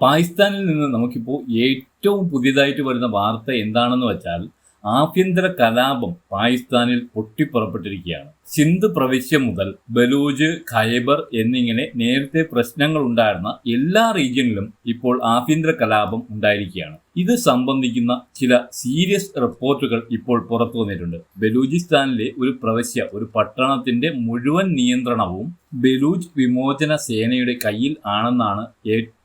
പാകിസ്ഥാനിൽ നിന്ന് നമുക്കിപ്പോൾ ഏറ്റവും പുതിയതായിട്ട് വരുന്ന വാർത്ത എന്താണെന്ന് വെച്ചാൽ ആഭ്യന്തര കലാപം പാകിസ്ഥാനിൽ പൊട്ടിപ്പുറപ്പെട്ടിരിക്കുകയാണ്. സിന്ധ് പ്രവിശ്യ മുതൽ ബലൂജ് ഖൈബർ എന്നിങ്ങനെ നേരത്തെ പ്രശ്നങ്ങൾ ഉണ്ടായിരുന്ന എല്ലാ റീജിയനിലും ഇപ്പോൾ ആഭ്യന്തര കലാപം ഉണ്ടായിരിക്കുകയാണ്. ഇത് സംബന്ധിക്കുന്ന ചില സീരിയസ് റിപ്പോർട്ടുകൾ ഇപ്പോൾ പുറത്തു വന്നിട്ടുണ്ട്. ബലൂചിസ്ഥാനിലെ ഒരു പ്രവിശ്യ ഒരു പട്ടണത്തിന്റെ മുഴുവൻ നിയന്ത്രണവും ബലൂജ് വിമോചന സേനയുടെ കയ്യിൽ ആണെന്നാണ് ഏറ്റവും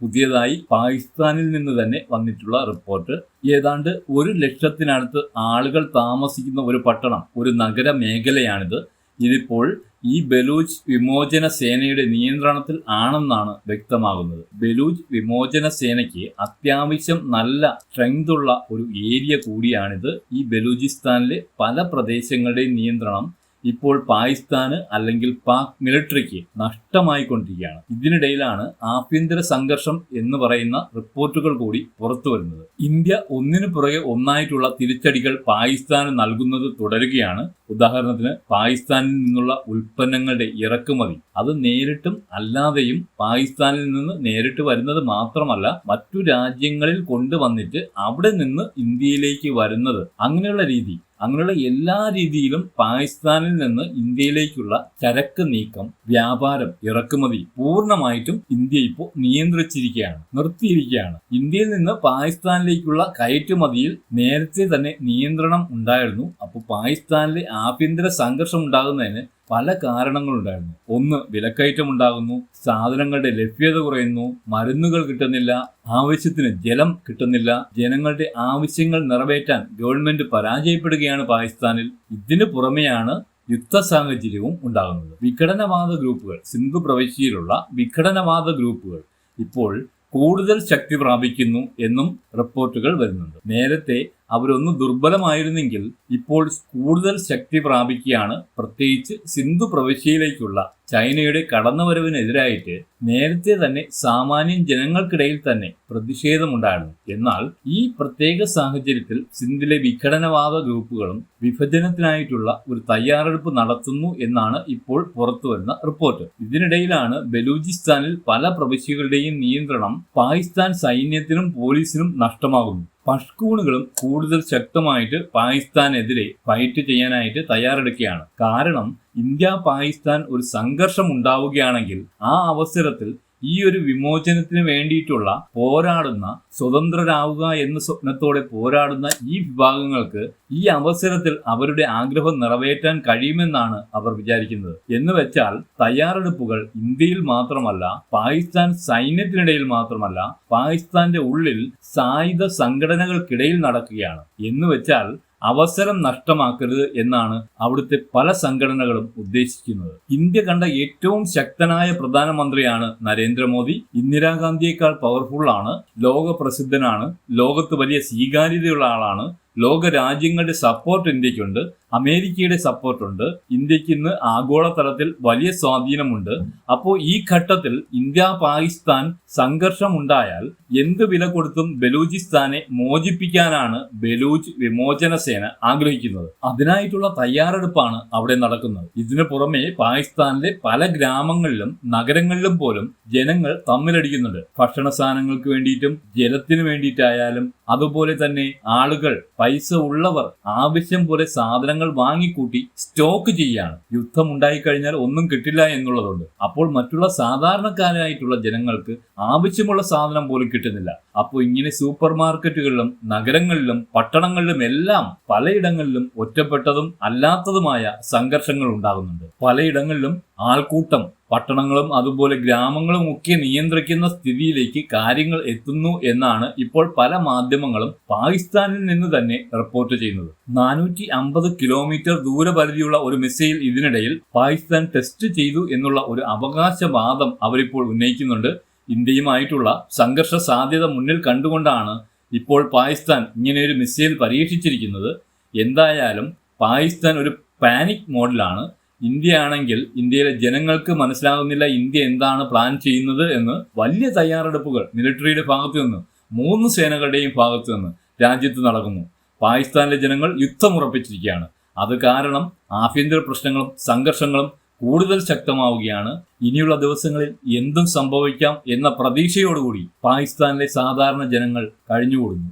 പുതിയതായി പാകിസ്ഥാനിൽ നിന്ന് തന്നെ വന്നിട്ടുള്ള റിപ്പോർട്ട് ഏതാണ്ട് ഒരു ലക്ഷത്തിനടുത്ത് ആളുകൾ താമസിക്കുന്ന ഒരു പട്ടണം ഒരു നഗര മേഖലയാണിത്. ഇതിപ്പോൾ ഈ ബലൂച്ച് വിമോചന സേനയുടെ നിയന്ത്രണത്തിൽ ആണെന്നാണ് വ്യക്തമാകുന്നത്. ബലൂച്ച് വിമോചന സേനയ്ക്ക് അത്യാവശ്യം നല്ല സ്ട്രെങ്ത് ഉള്ള ഒരു ഏരിയ കൂടിയാണിത്. ഈ ബലൂചിസ്ഥാനിലെ പല പ്രദേശങ്ങളുടെയും നിയന്ത്രണം ഇപ്പോൾ പാകിസ്ഥാന് അല്ലെങ്കിൽ പാക് മിലിറ്ററിക്ക് നഷ്ടമായിക്കൊണ്ടിരിക്കുകയാണ്. ഇതിനിടയിലാണ് ആഭ്യന്തര സംഘർഷം എന്ന് പറയുന്ന റിപ്പോർട്ടുകൾ കൂടി പുറത്തു വരുന്നത്. ഇന്ത്യ ഒന്നിനു പുറകെ ഒന്നായിട്ടുള്ള തിരിച്ചടികൾ പാകിസ്ഥാന് നൽകുന്നത് തുടരുകയാണ്. ഉദാഹരണത്തിന് പാകിസ്ഥാനിൽ നിന്നുള്ള ഉൽപ്പന്നങ്ങളുടെ ഇറക്കുമതി. അത് നേരിട്ടും അല്ലാതെയും പാകിസ്ഥാനിൽ നിന്ന് നേരിട്ട് വരുന്നത് മാത്രമല്ല മറ്റു രാജ്യങ്ങളിൽ കൊണ്ടുവന്നിട്ട് അവിടെ നിന്ന് ഇന്ത്യയിലേക്ക് വരുന്നത്. അങ്ങനെയുള്ള രീതി അങ്ങനെയുള്ള എല്ലാ രീതിയിലും പാകിസ്ഥാനിൽ നിന്ന് ഇന്ത്യയിലേക്കുള്ള ചരക്ക് നീക്കം വ്യാപാരം ഇറക്കുമതി പൂർണമായിട്ടും ഇന്ത്യ ഇപ്പോൾ നിയന്ത്രിച്ചിരിക്കുകയാണ് നിർത്തിയിരിക്കുകയാണ്. ഇന്ത്യയിൽ നിന്ന് പാകിസ്ഥാനിലേക്കുള്ള കയറ്റുമതിയിൽ നേരത്തെ തന്നെ നിയന്ത്രണം ഉണ്ടായിരുന്നു. അപ്പോൾ പാകിസ്ഥാനിലെ ആഭ്യന്തര സംഘർഷം ഉണ്ടാകുന്നതിന് പല കാരണങ്ങളുണ്ടായിരുന്നു. ഒന്ന് വിലക്കയറ്റം ഉണ്ടാകുന്നു സാധനങ്ങളുടെ ലഭ്യത കുറയുന്നു. മരുന്നുകൾ കിട്ടുന്നില്ല. ആവശ്യത്തിന് ജലം കിട്ടുന്നില്ല. ജനങ്ങളുടെ ആവശ്യങ്ങൾ നിറവേറ്റാൻ ഗവൺമെന്റ് പരാജയപ്പെടുകയാണ് പാകിസ്ഥാനിൽ. ഇതിനു പുറമെയാണ് യുദ്ധ സാഹചര്യവും ഉണ്ടാകുന്നത്. വിഘടനവാദ ഗ്രൂപ്പുകൾ സിന്ധു പ്രവിശ്യയിലുള്ള വിഘടനവാദ ഗ്രൂപ്പുകൾ ഇപ്പോൾ കൂടുതൽ ശക്തി പ്രാപിക്കുന്നു എന്നും റിപ്പോർട്ടുകൾ വരുന്നുണ്ട്. നേരത്തെ അവരൊന്ന് ദുർബലമായിരുന്നെങ്കിൽ ഇപ്പോൾ കൂടുതൽ ശക്തി പ്രാപിക്കുകയാണ്. പ്രത്യേകിച്ച് സിന്ധു പ്രവിശ്യയിലേക്കുള്ള ചൈനയുടെ കടന്നുവരവിനെതിരായിട്ട് നേരത്തെ തന്നെ സാമാന്യം ജനങ്ങൾക്കിടയിൽ തന്നെ പ്രതിഷേധമുണ്ടായിരുന്നു. എന്നാൽ ഈ പ്രത്യേക സാഹചര്യത്തിൽ സിന്ധിലെ വിഘടനവാദ ഗ്രൂപ്പുകളും വിഭജനത്തിനായിട്ടുള്ള ഒരു തയ്യാറെടുപ്പ് നടത്തുന്നു എന്നാണ് ഇപ്പോൾ പുറത്തുവരുന്ന റിപ്പോർട്ട്. ഇതിനിടയിലാണ് ബലൂചിസ്ഥാനിൽ പല പ്രവിശ്യകളുടെയും നിയന്ത്രണം പാകിസ്ഥാൻ സൈന്യത്തിനും പോലീസിനും നഷ്ടമാകുന്നു. പഷ്കൂണുകളും കൂടുതൽ ശക്തമായിട്ട് പാകിസ്ഥാനെതിരെ ഫൈറ്റ് ചെയ്യാനായിട്ട് തയ്യാറെടുക്കുകയാണ്. കാരണം ഇന്ത്യ പാകിസ്ഥാൻ ഒരു സംഘർഷം ഉണ്ടാവുകയാണെങ്കിൽ ആ അവസരത്തിൽ ഈ ഒരു വിമോചനത്തിന് വേണ്ടിയിട്ടുള്ള പോരാടുന്ന സ്വതന്ത്രരാവുക എന്ന സ്വപ്നത്തോടെ പോരാടുന്ന ഈ വിഭാഗങ്ങൾക്ക് ഈ അവസരത്തിൽ അവരുടെ ആഗ്രഹം നിറവേറ്റാൻ കഴിയുമെന്നാണ് അവർ വിചാരിക്കുന്നത്. എന്ന് വെച്ചാൽ തയ്യാറെടുപ്പുകൾ ഇന്ത്യയിൽ മാത്രമല്ല പാകിസ്ഥാൻ സൈന്യത്തിനിടയിൽ മാത്രമല്ല പാകിസ്ഥാന്റെ ഉള്ളിൽ സായുധ സംഘടനകൾക്കിടയിൽ നടക്കുകയാണ്. എന്ന് വെച്ചാൽ അവസരം നഷ്ടമാക്കരുത് എന്നാണ് അവിടുത്തെ പല സംഘടനകളും ഉദ്ദേശിക്കുന്നത്. ഇന്ത്യ കണ്ട ഏറ്റവും ശക്തനായ പ്രധാനമന്ത്രിയാണ് നരേന്ദ്രമോദി. ഇന്ദിരാഗാന്ധിയേക്കാൾ പവർഫുൾ ആണ് ലോക പ്രസിദ്ധനാണ് ലോകത്ത് വലിയ സ്വീകാര്യതയുള്ള ആളാണ് ലോക രാജ്യങ്ങളുടെ സപ്പോർട്ട് ഇന്ത്യക്കുണ്ട് അമേരിക്കയുടെ സപ്പോർട്ടുണ്ട് ഇന്ത്യയ്ക്ക് ഇന്ന് ആഗോളതലത്തിൽ വലിയ സ്വാധീനമുണ്ട്. അപ്പോൾ ഈ ഘട്ടത്തിൽ ഇന്ത്യ പാകിസ്ഥാൻ സംഘർഷം ഉണ്ടായാൽ എന്ത് വില കൊടുത്തും ബലൂചിസ്ഥാനെ മോചിപ്പിക്കാനാണ് ബലൂച്ച് വിമോചന സേന ആഗ്രഹിക്കുന്നത്. അതിനായിട്ടുള്ള തയ്യാറെടുപ്പാണ് അവിടെ നടക്കുന്നത്. ഇതിനു പുറമെ പാകിസ്ഥാനിലെ പല ഗ്രാമങ്ങളിലും നഗരങ്ങളിലും പോലും ജനങ്ങൾ തമ്മിലടിക്കുന്നുണ്ട്. ഭക്ഷണ സാധനങ്ങൾക്ക് വേണ്ടിയിട്ടും ജലത്തിന് വേണ്ടിയിട്ടായാലും അതുപോലെ തന്നെ ആളുകൾ പൈസ ഉള്ളവർ ആവശ്യം പോലെ സാധനങ്ങൾ വാങ്ങിക്കൂട്ടി സ്റ്റോക്ക് ചെയ്യാണ് യുദ്ധം ഉണ്ടായിക്കഴിഞ്ഞാൽ ഒന്നും കിട്ടില്ല എന്നുള്ളതുണ്ട്. അപ്പോൾ മറ്റുള്ള സാധാരണക്കാരായിട്ടുള്ള ജനങ്ങൾക്ക് ആവശ്യമുള്ള സാധനം പോലും കിട്ടുന്നില്ല. അപ്പോൾ ഇങ്ങനെ സൂപ്പർ മാർക്കറ്റുകളിലും നഗരങ്ങളിലും പട്ടണങ്ങളിലും എല്ലാം പലയിടങ്ങളിലും ഒറ്റപ്പെട്ടതും അല്ലാത്തതുമായ സംഘർഷങ്ങൾ ഉണ്ടാകുന്നുണ്ട്. പലയിടങ്ങളിലും ആൾക്കൂട്ടം പട്ടണങ്ങളും അതുപോലെ ഗ്രാമങ്ങളും ഒക്കെ നിയന്ത്രിക്കുന്ന സ്ഥിതിയിലേക്ക് കാര്യങ്ങൾ എത്തുന്നു എന്നാണ് ഇപ്പോൾ പല മാധ്യമങ്ങളും പാകിസ്ഥാനിൽ നിന്ന് തന്നെ റിപ്പോർട്ട് ചെയ്യുന്നത്. നാനൂറ്റി അമ്പത് കിലോമീറ്റർ ദൂരപരിധിയുള്ള ഒരു മിസൈൽ ഇതിനിടയിൽ പാകിസ്ഥാൻ ടെസ്റ്റ് ചെയ്തു എന്നുള്ള ഒരു അവകാശവാദം അവരിപ്പോൾ ഉന്നയിക്കുന്നുണ്ട്. ഇന്ത്യയുമായിട്ടുള്ള സംഘർഷ സാധ്യത മുന്നിൽ കണ്ടുകൊണ്ടാണ് ഇപ്പോൾ പാകിസ്ഥാൻ ഇങ്ങനെയൊരു മിസൈൽ പരീക്ഷിച്ചിരിക്കുന്നത്. എന്തായാലും പാകിസ്ഥാൻ ഒരു പാനിക് മോഡിലാണ് ഇന്ത്യ ആണെങ്കിൽ ഇന്ത്യയിലെ ജനങ്ങൾക്ക് മനസ്സിലാകുന്നില്ല ഇന്ത്യ എന്താണ് പ്ലാൻ ചെയ്യുന്നത് എന്ന് വലിയ തയ്യാറെടുപ്പുകൾ മിലിറ്ററിയുടെ ഭാഗത്തു നിന്ന് മൂന്ന് സേനകളുടെയും ഭാഗത്തു നിന്ന് രാജ്യത്ത് നടക്കുന്നു. പാകിസ്ഥാനിലെ ജനങ്ങൾ യുദ്ധം ഉറപ്പിച്ചിരിക്കുകയാണ്. അത് കാരണം ആഭ്യന്തര പ്രശ്നങ്ങളും സംഘർഷങ്ങളും കൂടുതൽ ശക്തമാവുകയാണ്. ഇനിയുള്ള ദിവസങ്ങളിൽ എന്തും സംഭവിക്കാം എന്ന പ്രതീക്ഷയോടുകൂടി പാകിസ്ഥാനിലെ സാധാരണ ജനങ്ങൾ കഴിഞ്ഞുകൂടുന്നു.